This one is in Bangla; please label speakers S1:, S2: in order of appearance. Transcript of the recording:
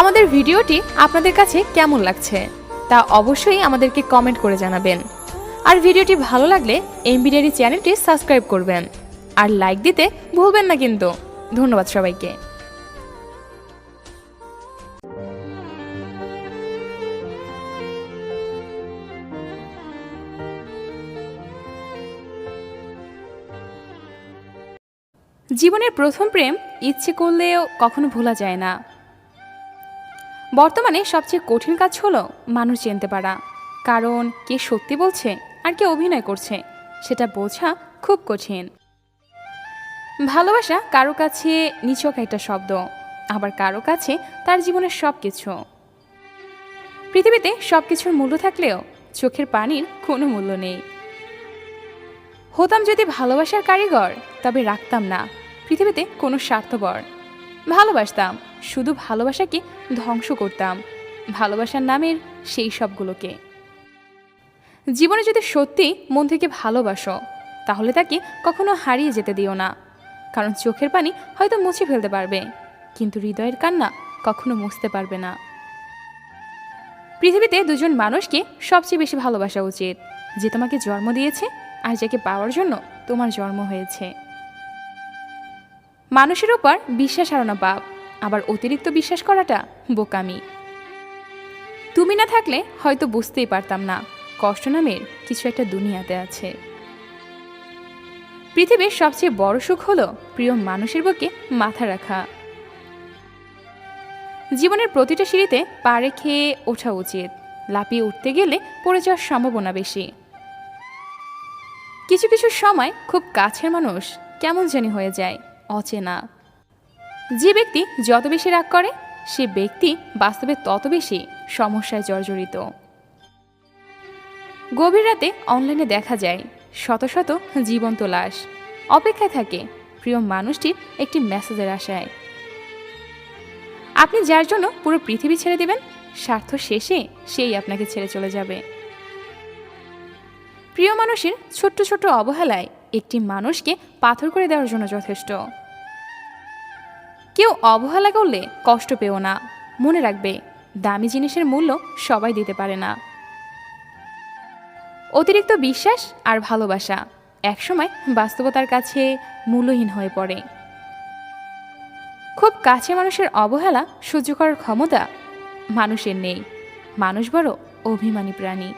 S1: আমাদের ভিডিওটি আপনাদের কাছে কেমন লাগছে তা অবশ্যই আমাদেরকে কমেন্ট করে জানাবেন। আর ভিডিওটি ভালো লাগলে এমবিডিয়ারি চ্যানেলটি সাবস্ক্রাইব করবেন। আর লাইক দিতে ভুলবেন না কিন্তু। ধন্যবাদ সবাইকে। জীবনের প্রথম প্রেম ইচ্ছে করলেও কখনো ভোলা যায় না। বর্তমানে সবচেয়ে কঠিন কাজ হলো মানুষ চিনতে পারা। কারণ কে সত্যি বলছে আর কে অভিনয় করছে, সেটা বোঝা খুব কঠিন। ভালোবাসা কারও কাছে নিছক একটা শব্দ, আবার কারও কাছে তার জীবনের সব কিছু পৃথিবীতে সব কিছুর মূল্য থাকলেও চোখের পানির কোনো মূল্য নেই। হতাম যদি ভালোবাসার কারিগর, তবে রাখতাম না। পৃথিবীতে কোনো স্বার্থপর। ভালোবাসতাম। শুধু ভালোবাসাকে ধ্বংস করতাম। ভালোবাসার নামের সেই সবগুলোকে। জীবনে যদি সত্যি মন থেকে ভালোবাসো, তাহলে তাকে কখনো হারিয়ে যেতে দিও না। কারণ চোখের পানি হয়তো মুছে ফেলতে পারবে, কিন্তু হৃদয়ের কান্না কখনো মুছতে পারবে না। পৃথিবীতে দুজন মানুষকে সবচেয়ে বেশি ভালোবাসা উচিত। যে তোমাকে জন্ম দিয়েছে আর যাকে পাওয়ার জন্য তোমার জন্ম হয়েছে। মানুষের ওপর বিশ্বাস হারানো পাপ, আবার অতিরিক্ত বিশ্বাস করাটা বোকামি। তুমি না থাকলে হয়তো বুঝতেই পারতাম না, কষ্ট নামের কিছু একটা দুনিয়াতে আছে। পৃথিবীর সবচেয়ে বড় সুখ হলো প্রিয় মানুষের বুকে মাথা রাখা। জীবনের প্রতিটা সিঁড়িতে পা রেখে ওঠা উচিত লাপিয়ে উঠতে গেলে পড়ে যাওয়ার সম্ভাবনা বেশি। কিছু কিছু সময় খুব কাছের মানুষ কেমন জানি হয়ে যায় অচেনা। যে ব্যক্তি যত বেশি রাগ করে, সে ব্যক্তি বাস্তবে তত বেশি সমস্যায় জর্জরিত। গভীর রাতে অনলাইনে দেখা যায়, শত শত জীবন্ত লাশ। অপেক্ষায় থাকে প্রিয় মানুষটির একটি মেসেজের আশায়। আপনি যার জন্য পুরো পৃথিবী ছেড়ে দেবেন, স্বার্থ শেষে সেই আপনাকে ছেড়ে চলে যাবে। প্রিয় মানুষের ছোট্ট ছোট্ট অবহেলায় একটি মানুষকে পাথর করে দেওয়ার জন্য যথেষ্ট। কেউ অবহেলা করলে কষ্ট পেও না। মনে রাখবে, দামি জিনিসের মূল্য সবাই দিতে পারে না। অতিরিক্ত বিশ্বাস আর ভালোবাসা একসময় বাস্তবতার কাছে মূল্যহীন হয়ে পড়ে। খুব কাছে মানুষের অবহেলা সহ্য করার ক্ষমতা মানুষের নেই। মানুষ বড় অভিমানী প্রাণী।